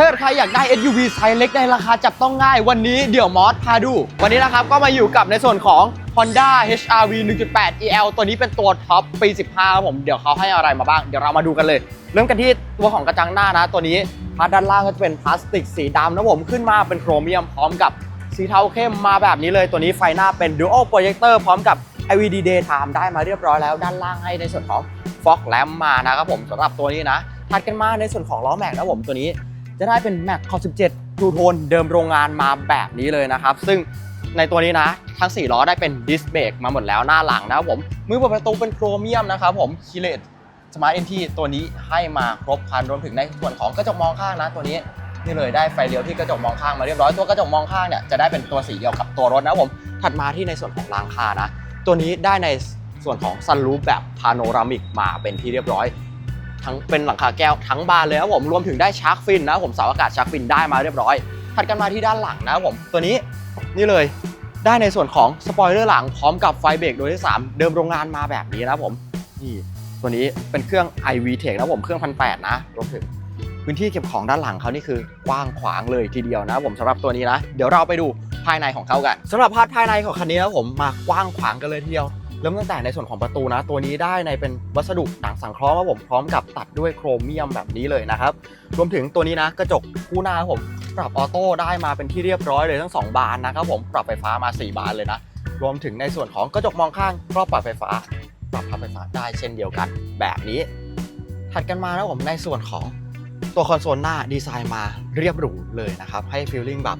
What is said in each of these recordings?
ถ้าเกิดใครอยากได้ SUV ไซส์เล็กในราคาจับต้องง่าย วันนี้เดี๋ยวมอสพาดู วันนี้นะครับก็มาอยู่กับในส่วนของ Honda HRV 1.8 EL ตัวนี้เป็นตัวท็อปปี 15ครับผม เดี๋ยวเขาให้อะไรมาบ้าง เดี๋ยวเรามาดูกันเลย เริ่มกันที่ตัวของกระจังหน้านะ ตัวนี้พาร์ทด้านล่างก็จะเป็นพลาสติกสีดำนะผมขึ้นมาเป็นโครเมียมพร้อมกับสีเทาเข้มมาแบบนี้เลย ตัวนี้ไฟหน้าเป็น Dual Projector พร้อมกับ LED Daytime ได้มาเรียบร้อยแล้ว ด้านล่างให้ในส่วนของ Fog Lamp มานะครับผมสำหรับตัวนี้นะถัดกันมาในส่วนของล้อแม็กนะผมตัวนี้ จะได้เป็น Mac Core 17 True Tone เดิมโรงงานมาแบบนี้เลยนะครับ ซึ่งในตัวนี้นะ ทั้ง 4 ล้อได้เป็นดิสเบรกมาหมดแล้วหน้าหลังนะครับผม มือเปิดประตูเป็นโครเมียมนะครับผมคีเลตสมาร์ทเอ็นทีตัวนี้ให้มาครบครันรวมถึงในส่วนของกระจกมองข้างนะตัวนี้นี่เลยได้ไฟเลี้ยวที่กระจกมองข้างมาเรียบร้อยตัวกระจกมองข้างเนี่ยจะได้เป็นตัวสีเดียวกับตัวรถนะผมถัดมาที่ในส่วนของรางคานะ ตัวนี้ได้ในส่วนของซันรูฟแบบพาโนรามิกมาเป็นที่เรียบร้อย ทั้งเป็นหลังคาแก้วทั้งบานเลยครับผมรวมถึงได้ชาร์กฟินนะผมเสาอากาศชาร์กฟินได้มาเรียบร้อย ถัดกันมาที่ด้านหลังนะครับผมตัวนี้นี่เลยได้ในส่วนของสปอยเลอร์หลังพร้อมกับไฟเบรกโดยที่3เดิมโรงงานมาแบบนี้นะผมนี่ตัวนี้เป็นเครื่อง iV Tech นะผมเครื่องพันแนะรวมถึงพื้นที่เก็บของด้านหลังเขานี่คือกว้างขวางเลยทีเดียวนะผมสำหรับตัวนี้นะ เดี๋ยวเราไปดูภายในของเขากันสำหรับพาร์ทภายในของคันนี้นะผมมากว้างขวางกันเลยทีเดียว เริ่มตั้งแต่ในส่วนของประตูนะ ตัวนี้ได้ในเป็นวัสดุหนังสังเคราะห์ครับผมพร้อมกับตัดด้วยโครเมียมแบบนี้เลยนะครับ รวมถึงตัวนี้นะกระจกคู่หน้าผมปรับออโต้ได้มาเป็นที่เรียบร้อยเลยทั้ง 2 บานนะครับผมปรับไฟฟ้ามา 4 บานเลยนะ รวมถึงในส่วนของกระจกมองข้างครอบปรับไฟฟ้า ปรับพับไฟฟ้าได้เช่นเดียวกัน แบบนี้ ถัดกันมานะผมในส่วนของตัวคอนโซลหน้าดีไซน์มาเรียบหรูเลยนะครับให้ฟีลลิ่งแบบ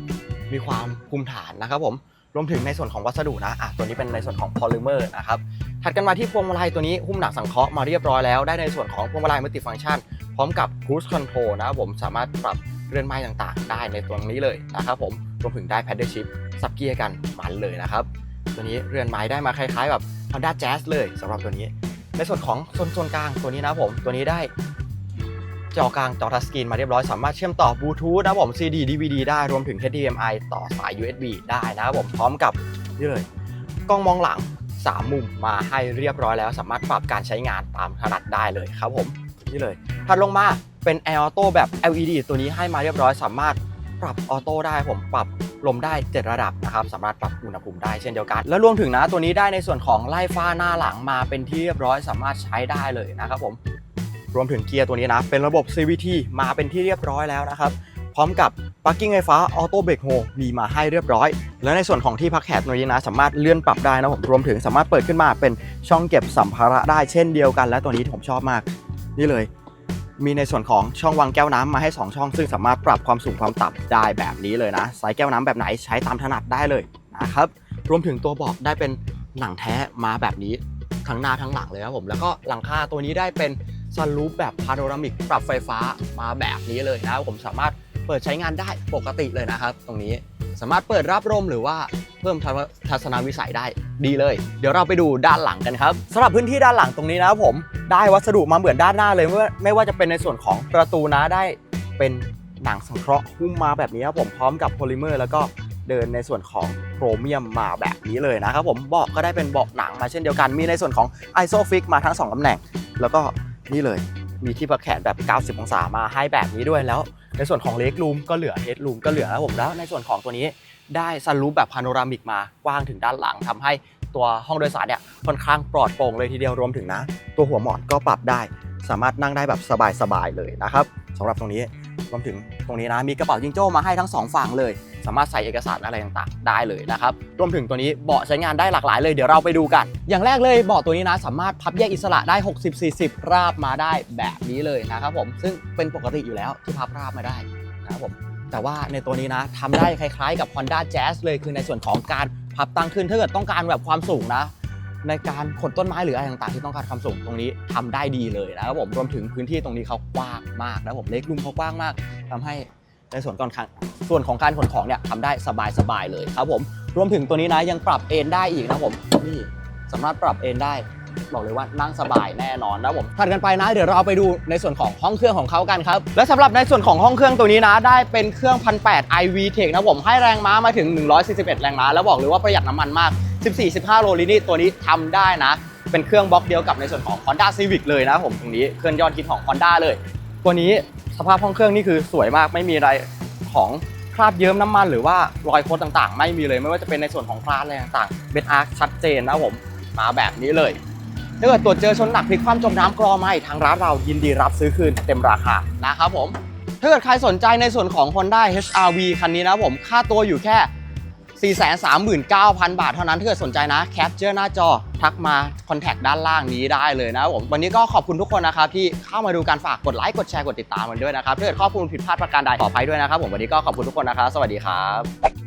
มีความภูมิฐานนะครับผม รวมถึงในส่วนของวัสดุนะอะตัวนี้เป็นในส่วนของพอลิเมอร์นะครับถัดกันมาที่พวงมาลัยตัวนี้หุ้มหนักสังเคราะห์มาเรียบร้อยแล้วได้ในส่วนของพวงมาลัยมัลติฟังก์ชัน พร้อมกับ Cruise Control นะครับผมสามารถปรับเรือนไม้ต่างๆ ได้ในตัวนี้เลยนะครับผมรวมถึงได้ Paddle Shift สับเกียร์กันมันเลยนะครับตัวนี้เรือนไม้ได้มาคล้ายๆแบบ Honda Jazz เลยสำหรับตัวนี้ ในส่วนของโซนโซนกลางตัวนี้นะผมตัวนี้ได้ จอกลางจอทัชสกรีนมาเรียบร้อยสามารถเชื่อมต่อบลูทูธนะผม CD DVD ได้รวมถึง HDMI ต่อสาย USB ได้นะครับผมพร้อมกับนี่เลยกล้องมองหลัง 3 มุมมาให้เรียบร้อยแล้ว สามารถปรับการใช้งานตามถนัดได้เลยครับผมนี่เลยถัดลงมาเป็น Air Auto แบบ LED ตัวนี้ให้มาเรียบร้อยสามารถปรับออโต้ได้ผมปรับลมได้ 7 ระดับนะครับสามารถปรับอุณหภูมิได้เช่นเดียวกัน แล้วรวมถึงนะตัวนี้ได้ในส่วนของไล่ฟ้าหน้าหลังมาเป็นที่เรียบร้อยสามารถใช้ได้เลยนะครับผม รวมถึงเกียร์ตัวนี้นะ เป็นระบบ CVT มาเป็นที่เรียบร้อยแล้วนะครับ พร้อมกับ Parking ไฟฟ้า Auto Brake Hold มีมาให้เรียบร้อย แล้วในส่วนของที่พักแขกตัวนี้นะ สามารถเลื่อนปรับได้นะผมรวมถึงสามารถเปิดขึ้นมาเป็นช่องเก็บสัมภาระได้เช่นเดียวกัน และตัวนี้ที่ผมชอบมาก นี่เลย มีในส่วนของช่องวางแก้วน้ำมาให้ 2 ช่อง ซึ่งสามารถปรับความสูงความต่ำได้แบบนี้เลยนะใส่แก้วน้ำแบบไหนใช้ตามถนัดได้เลยนะครับรวมถึงตัวบอกได้เป็นหนังแท้มาแบบนี้ทั้งหน้าทั้งหลังเลยครับผมแล้วก็หลังคาตัวนี้ได้เป็น ซันรูฟแบบพาโนรามิกปรับไฟฟ้ามาแบบนี้เลยนะครับผมสามารถเปิดใช้งานได้ปกติเลยนะครับ ตรงนี้สามารถเปิดรับลมหรือว่าเพิ่มทัศนวิสัยได้ดีเลย เดี๋ยวเราไปดูด้านหลังกันครับสำหรับพื้นที่ด้านหลังตรงนี้นะครับผมได้วัสดุมาเหมือนด้านหน้าเลยไม่ว่าไม่ว่าจะเป็นในส่วนของประตูนะได้เป็นหนังสังเคราะห์หุ้มมาแบบนี้ครับผมพร้อมกับโพลิเมอร์แล้วก็เดินในส่วนของโครเมียมมาแบบนี้เลยนะครับผมเบาะก็ได้เป็นเบาะหนังมาเช่นเดียวกัน มีในส่วนของ ISOFIX มาทั้ง 2ตำแหน่ง แล้วก็ นี่เลย มีที่พักแขนแบบ 90 องศามาให้แบบนี้ด้วยแล้ว ในส่วนของเล็กรูมก็เหลือเฮดรูมก็เหลือแล้วผมแล้วในส่วนของตัวนี้ได้ซันรูฟแบบพาโนรามิกมากว้างถึงด้านหลังทำให้ตัวห้องโดยสารเนี่ยค่อนข้างปลอดโปร่งเลยทีเดียวรวมถึงนะ ตัวหัวหมอนก็ปรับได้ สามารถนั่งได้แบบสบายๆเลยนะครับสำหรับตรงนี้รวมถึงตรงนี้นะมีกระเป๋าจิงโจ้มาให้ทั้งสองฝั่งเลย สามารถใส่เอกสารอะไรต่างๆ ได้เลยนะครับรวมถึงตัวนี้เบาะใช้งานได้หลากหลายเลยเดี๋ยวเราไปดูกัน อย่างแรกเลยเบาะตัวนี้นะสามารถพับแยกอิสระได้ 60-40 ราบมาได้แบบนี้เลยนะครับผมซึ่งเป็นปกติอยู่แล้วที่พับราบมาได้นะครับผมแต่ว่าในตัวนี้นะทำได้คล้ายๆ กับ Honda Jazz เลยคือในส่วนของการพับตั้งขึ้นถ้าเกิดต้องการแบบความสูงนะ ในการขนต้นไม้หรืออะไรต่างๆ ที่ต้องการความสูงตรงนี้ทำได้ดีเลยนะครับผมรวมถึงพื้นที่ตรงนี้เขากว้างมากนะครับผมเล็กลุมเขากว้างมากทำให้ ในส่วนก่อนข้างส่วนของการขนของเนี่ยทำได้สบายๆเลยครับผมรวมถึงตัวนี้นะยังปรับเอนได้อีกนะผมนี่สามารถปรับเอนได้บอกเลยว่านั่งสบายแน่นอนนะผมถัดกันไปนะ เดี๋ยวเราไปดูในส่วนของห้องเครื่องของเขากันครับ และสำหรับในส่วนของห้องเครื่องตัวนี้นะ ได้เป็นเครื่อง1,800 iV Tech นะผมให้แรงม้ามาถึง 141 แรงม้าแล้วบอกเลยว่าประหยัดน้ำมันมาก 14-15 โลลิตรตัวนี้ทำได้นะ เป็นเครื่องบล็อกเดียวกับในส่วนของ Honda Civic เลยนะผมตรงนี้เครื่องยอดฮิตของ Honda เลย ตัวนี้ สภาพห้องเครื่องนี่คือสวยมากไม่มีอะไรของคราบเยิ้มน้ำมันหรือว่ารอยโคตต่างๆ ไม่มีเลยไม่ว่าจะเป็นในส่วนของคลาสอะไรต่างๆเบนอาร์คชัดเจนนะผมมาแบบนี้เลยถ้าเกิดตรวจเจอชนหนักพลิกคว่ำจมน้ำกรอไหมทางร้านเรายินดีรับซื้อคืนเต็มราคานะครับผมถ้าเกิดใครสนใจในส่วนของ Honda HR-V คันนี้นะผมค่าตัวอยู่แค่ 439,000 บาทเท่านั้นถ้าเกิดสนใจนะแคปเจอร์หน้าจอ ทักมาคอนแทคด้านล่างนี้ได้เลยนะผมวันนี้ก็ขอบคุณทุกคนนะครับที่เข้ามาดูการฝากกดไลค์กดแชร์กดติดตามกันด้วยนะครับถ้าเกิดข้อมูลผิดพลาดประการใดขออภัยด้วยนะครับผมวันนี้ก็ขอบคุณทุกคนนะครับสวัสดีครับ